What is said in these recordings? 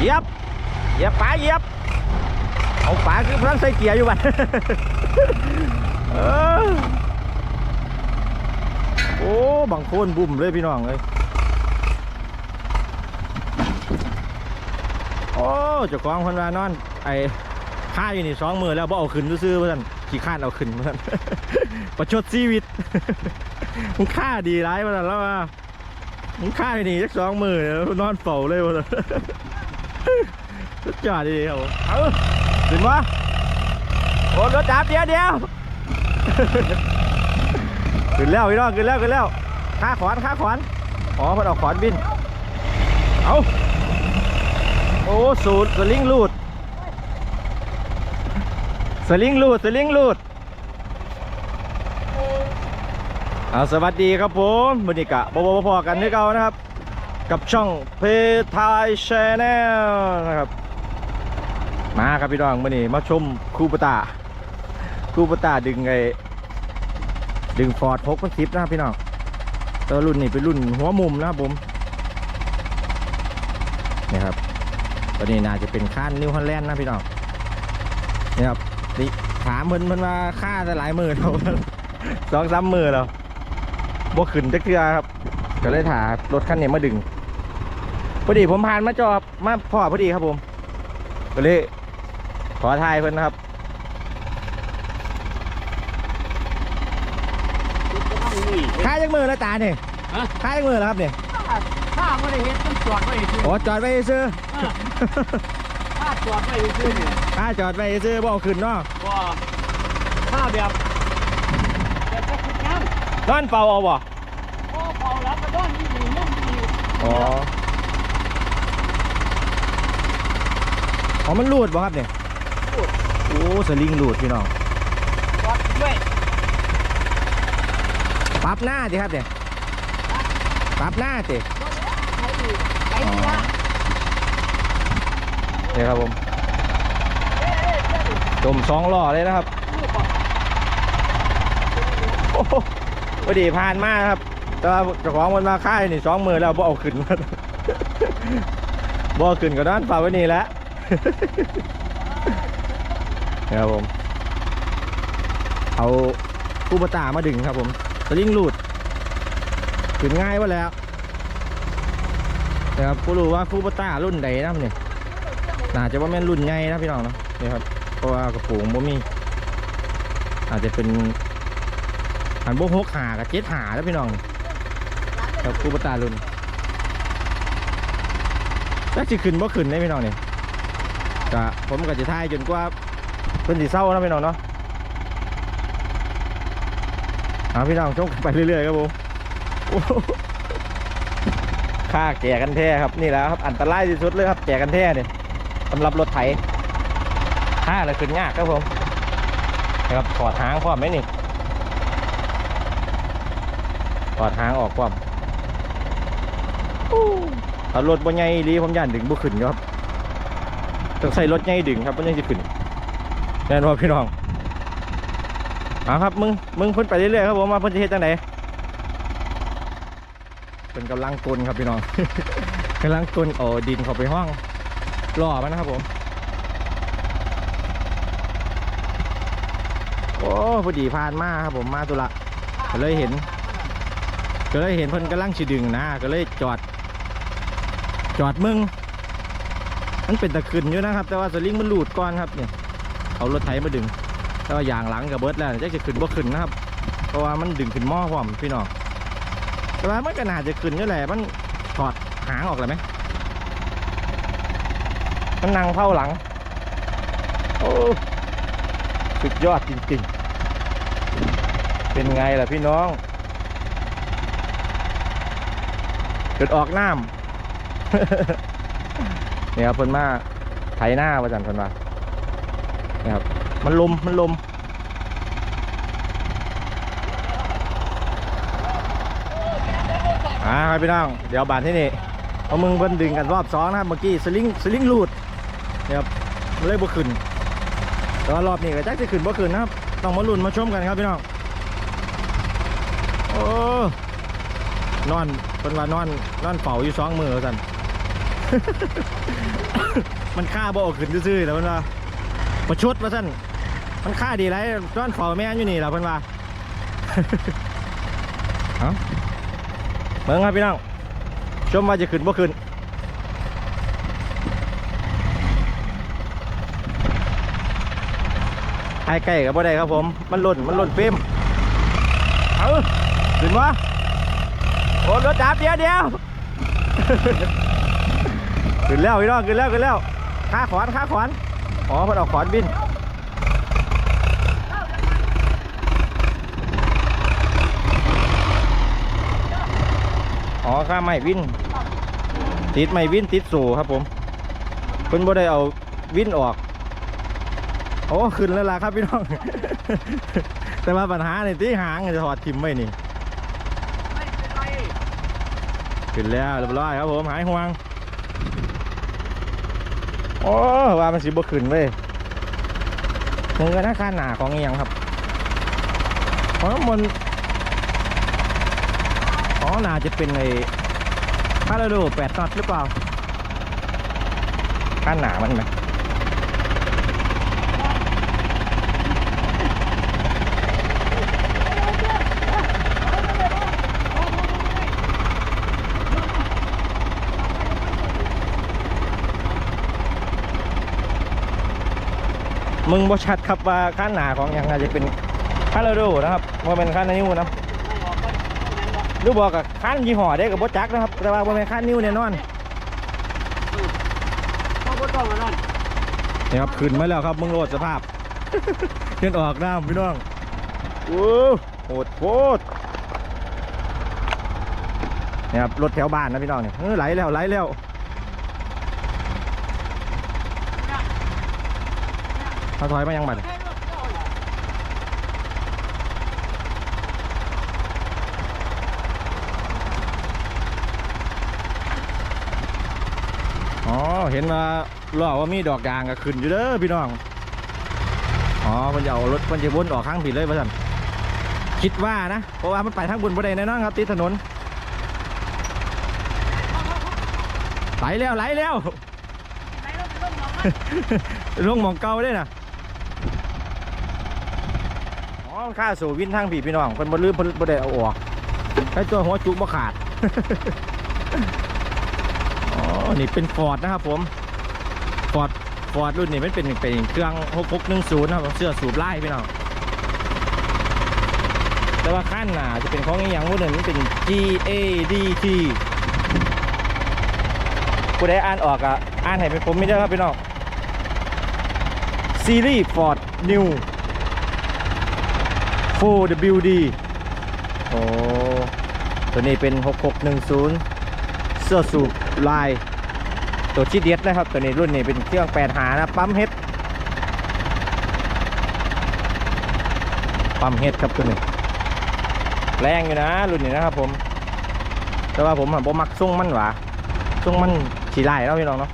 เหยียบเหยียบปลาเหยียบเอาปลาคือพลังใส่เกียร์อยู่บัดโอ้บางโคนบุ่มเลยพี่น้องเลยโอ้เจ้าของคนว่านอน ไอ้ค่าอยู่นี่สองมือแล้วบ่เอาขึ้นซื้อเพื่อนขี้ข้านเอาขึ้นเพื่อนประชดชีวิตมึงฆ่าดีร้ายมาแล้วว่ามึงฆ่าอยู่นี่สักสองมือนี่ยนอนเฝ้าเลยมาแล้ว สุดยอดดีครับผมเอาขึ้นวะโอ้รถจับเดียวเดียวขึ้นแล้วพี่น้องขึ้นแล้วขึ้นแล้วข้าขวานข้าขวานอ๋อเพิ่นเอาขวานบิน เอาโอ้สูตรสลิงลูดสลิงลูดสลิงลูดเอาสวัสดีครับผมมือนี้กะบอบพอกันด้วยเก่านะครับ กับช่องเพทายชแนลนะครับ มาครับพี่น้องมื่อนี้มาชมคูปตาคูปตาดึงไอดึงฟอร์ดหกพันสิบนะครับพี่น้องตัวรุ่นนี้เป็นรุ่นหัวมุมนะครับผมนี่ครับตัวนี้น่าจะเป็นค่านนิวฮอลแลนด์นะพี่น้องนี่ครับนี่ถามเพิ่นเพิ่นว่าค่าจะหลายหมื่นเราสองสามหมื่นแล้วบ่ขึ้นจักเทือครับก็เลยถารถคันนี้มาดึง อดีผมผ่านมาจอบมาพ่อพอดีครับผมก็เลยขอทายเพิ่นนะครับค่าจักมือแล้วตาเนี่ยฮะ ค่าจักมือแล้วครับเนี่ยข้าไม่ได้เห็นต้องจอดไว้ซื้อโอ้จอดไว้ซื้อข้าจอดไว้ซื้อเนี่ยค่าจอดไว้ซื้อบ่เอาขึ้นเนาะว่าข้าแบบแบบจะขุดน้ำนอนเป่าเอาบ่ โอ้เผาแล้วก็ด้านนี้ดีนุ่มดี อ๋อ อ๋อมันรูดบ่ครับเนี่ยโอ้สลิงรูดพี่น้องจอดด้วยปรับหน้าสิครับเนี่ยปรับหน้าสิใช้ดีใช้ดีละนี่ครับผมจมสองล้อเลยนะครับลูกบอกโอ้โหพอดีผ่านมาครับแต่ว่าเจ้าของมันมาค่ายนี่สองมือแล้วบ่เอาขึ้นมาบ่เอาขึ้นก็ด้านฝ่าไว้นี่แหล้ว นี่ครับผม เอาคูปตามาดึงครับผมสลิงลูดขึ้นง่ายว่าแล้วนะครับกูรู้ว่าคูปตารุ่นใดนะเนี่ยน่าจะว่าแม่นรุ่นใหญ่นะพี่น้องนะนี่ครับเพราะว่ากระปุกบ่มี อาจจะเป็นอันโบกหกหากับเจ็ดหาแล้วพี่น้องกับคูปตารุ่นแล้วสิขึ้นบ่ขึ้นได้พี่น้องเนี่ย ก็ผมก็จะทายจนกว่าเพิ่นสิเศร้านะพี่น้องเนาะเอาพี่น้องชกไปเรื่อยๆครับผมโอ้โหค่าแก่กันแท้ครับนี่แหละครับอันตรายที่สุดเลยครับแก่กันแท้เนี่ยสำหรับรถไถค่าอะไรขึ้นยากครับผมนะครับถอดหางพร้อมไหมนี่ถอดหางออกความถ้ารถบ่ใหญ่ดีผมย่านดึงบ่ขึ้นครับ ต้องใส่รถใหญ่ดึงครับมันยังสิขึ้นแน่นอนพี่น้องเอาครับมึงมึงเพิ่นไปเรื่อยๆครับผมมาเพิ่นจะเฮ็ดจังไดเป็นกำลังกลนครับพี่น้อง กำลังกลนเอาดินเข้าไปห้องล่อมันนะครับผมโอ้พอดีผ่านมาครับผมมาตุละก็เลยเห็น ก็เลยเห็นเพิ่นกำลังสิดึงนะก็เลยจอด จอดมึง มันเป็นตะขึ้นอยู่นะครับ แต่ว่าสลิงมันหลุดก่อนครับเนี่ยเอารถไถมาดึง แต่ว่าอย่างหลังกับเบิร์ดแล้วจะจะขึ้นบ่ขึ้นนะครับ เพราะว่ามันดึงขึ้นหม้อพร้อมพี่น้องแต่ว่ามันก็น่าจะขึ้นอยู่แหละมันถอดหางออกเลยไหมมันนั่งเฝ้าหลัง โอ้สุดยอดจริงๆ เป็นไงล่ะพี่น้องเกิดออกน้ำ นี่ครับเพิ่นมาไถหน้าประจันเพิ่นมานี่ครับ มันลมมันลมอ่าครับพี่น้อง เดี๋ยวบานที่นี่เอามึงเพิ่นดึงกันรอบสองนะครับเมื่อกี้สลิงสลิงลุดเนี่ยครับมันเลยบ่ขึ้นแต่ว่ารอบนี้ก็จักจะขึ้นบ่ขึ้นนะครับต้องมาลุ้นมาชมกันครับพี่น้องโอ้นอนเป็นว่านอนนอนเฝ้าอยู่สองมือสัน มันค่าบ่อขึ้นซื่อๆแล้วมันว่าประชดว่าซั่นมันค่าดีไรต้อนเฝ้าแม่อยู่นี่แล่ะเพิ่นว่าเอ้าเบิ่งครับพี่น้องชมว่าจะขึ้นบ่ขึ้นให้ใกล้กับบ่ได้ครับผม มันหล่นมันหล่นเฟรมเอาขึ้นวะโอ้รถจับเดียวเดียว ขึ้นแล้วพี่น้องขึ้นแล้วขึ้นแล้วข้าขวานข้าขวานอ๋อเพิ่นเอาขวานบินอ๋อค่าไม่วินติดไม่วินติดสูครับผมเพิ่นบ่ได้เอาวินออกโอ้ขึ้นแล้วล่ะครับพี่น้อง แต่ว่าปัญหาในที่หางจะถอดทิมไว้นี่ขึ้นแล้วเรียบร้อยครับผมหายห่วง โอ้ว่ามันสิบขึ้นเว้ยมึงก็น่าค่าหนาของเอียงครับเพราะมันอ๋อน่าจะเป็นไอ้คาราโดแปดน็อตหรือเปล่าค่าหนามันไหม มึงบ่ชัดครับว่าค่าหนาของเอียงน่าจะเป็นคาราโดนะครับว่าเป็นค่านิ้วนะหรือบอกกับคันยี่ห้อได้กับบจักนะครับ แต่ว่าบ่แม่นคันนิ้วแน่นอนเขาก็ต้องอันนั้นนี่ครับขึ้นมาแล้วครับมึงโหลดสภาพเดินออกน้ำพี่น้องโอ้โหดโคตรนี่ครับรถแถวบ้านนะพี่น้องเนี่ยไหลแล้วไหลแล้ว เขาถอยมายังบัดอ๋อ เห็นว่าล้อว่ามีดอกยางก็ขึ้นอยู่เด้อพี่น้อง อ๋อมันจะเอารถมันจะวนออกข้างผิดเลยป่ะท่านคิดว่านะ เพราะว่ามันไปทางบนบ่ได้แน่นอนครับติดถนน ไหลแล้วไหลแล้วลงหมองมันลงหมองเก่าได้นะ อ๋อมันค่าสู่วินทางผีพี่น้องเพิ่นบลืมเพิ่นบ่ได้เอาออกใช้ตัวหัวจุกบ่ขาดอ๋อนี่เป็นฟอร์ดนะครับผมฟอร์ดฟอร์ดรุ่นนี้มันเป็นเป็นเครื่อง6610นะครับเสื้อสูบไล่พี่น้องแต่ว่าขั้นหนาจะเป็นของอหย่างรุ่นนึงมันเป็น GADT ผู้ใดอ่านออกอะอ่านให้เป็นผมไม่ได้ครับพี่น้องซีรีส์ Ford New 4WD โอ้ตัวนี้เป็น 6610 เสื้อสูบลาย ตัวชีเดียดนะครับ ตัวนี้รุ่นนี้เป็นเครื่องแปดหานะ ปั๊มเฮดปั๊มเฮดครับตัวนี้ แรงอยู่นะ รุ่นนี้นะครับผม แต่ว่าผมอะบ่มักส่งมันหวาส่งมันฉีไล่แล้วพี่น้องเนาะ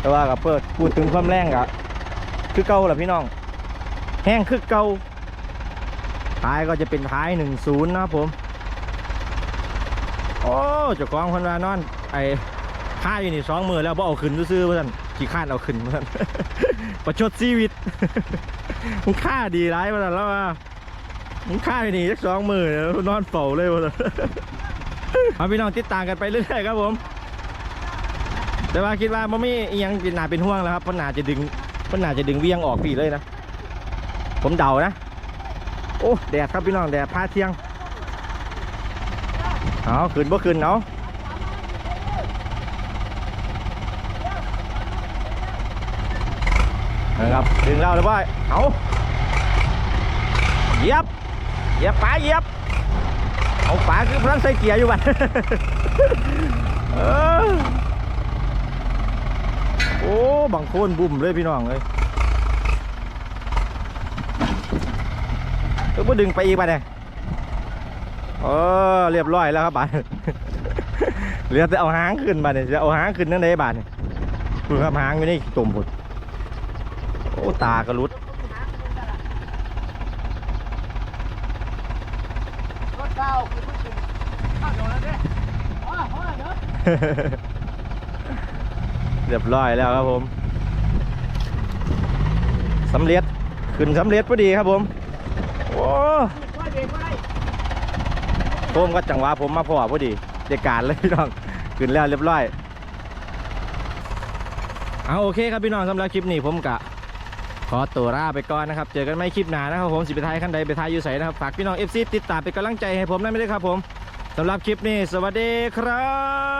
แต่ว่ากับเพื่อพูดถึงความแรงกะคือเก่าแหละพี่น้อง แห้งคือเก่า ท้ายก็จะเป็นท้ายหนึ่งศูนย์นะครับผม โอ้เจ้าของคนวานอน ไอ้ค่าอยู่นี่สองมือแล้วบ่เอาขึ้นซื้อเพื่อนขี่ข้านเอาขึ้นเพื่อนประชดชีวิตมึงค่าดีร้ายเพื่อนแล้วว่ามึงค่าอยู่นี่สักสองมือแล้วนอนเฝ้าเลยเพื่อนเอาพี่น้องติดตามกันไปเรื่อยๆครับผม แต่ว่าคิดว่ามันไม่อิหยังหนาเป็นห่วงแล้วครับเพราะหนาจะดึงเพราะหนาจะดึงเวียงออกพี่เลยนะ ผมเดานะ โอ้แดดครับพี่น้องแดดพาเที่ยงเอาขึ้นบ่ขึ้นเอาะนะครับดึงเราเลยบ่อยเอาเยียบเยียบป๋าเยียบเอาป๋าคือพลังใส่เกียร์อยู่บัดโอ้บางโคนบุ่มเลยพี่น้องเลย เออบ่ดึงไปอีกบัดเนี่ยเออเรียบร้อยแล้วครับบาทเหลือแต่เอาหางขึ้นบาเนี่ยจะเอาหางขึ้นนั่นได้บาทเนี่ยคือครับหางอยู่ในตุ่มผุดโอ้ตากระลุดเรียบร้อยแล้วครับผมสำเร็จขึ้นสำเร็จพอดีครับผม โอ้ค่อยเบรกไว้ผมก็จังหวะผมมาพอพอดีเด็กการเลยพี่น้องขึ้นแล้วเรียบร้อยเอาโอเคครับพี่น้องสำหรับคลิปนี้ผมกะขอตัวลาไปก่อนนะครับ เจอกันไม่คลิปหน้านะครับผมสิไปทายขั้นใดไปทายอยู่ใสนะครับฝากพี่น้อง FC ติดตามเป็นกำลังใจให้ผมได้ไหมด้วยครับผมสำหรับคลิปนี้ สวัสดีครับ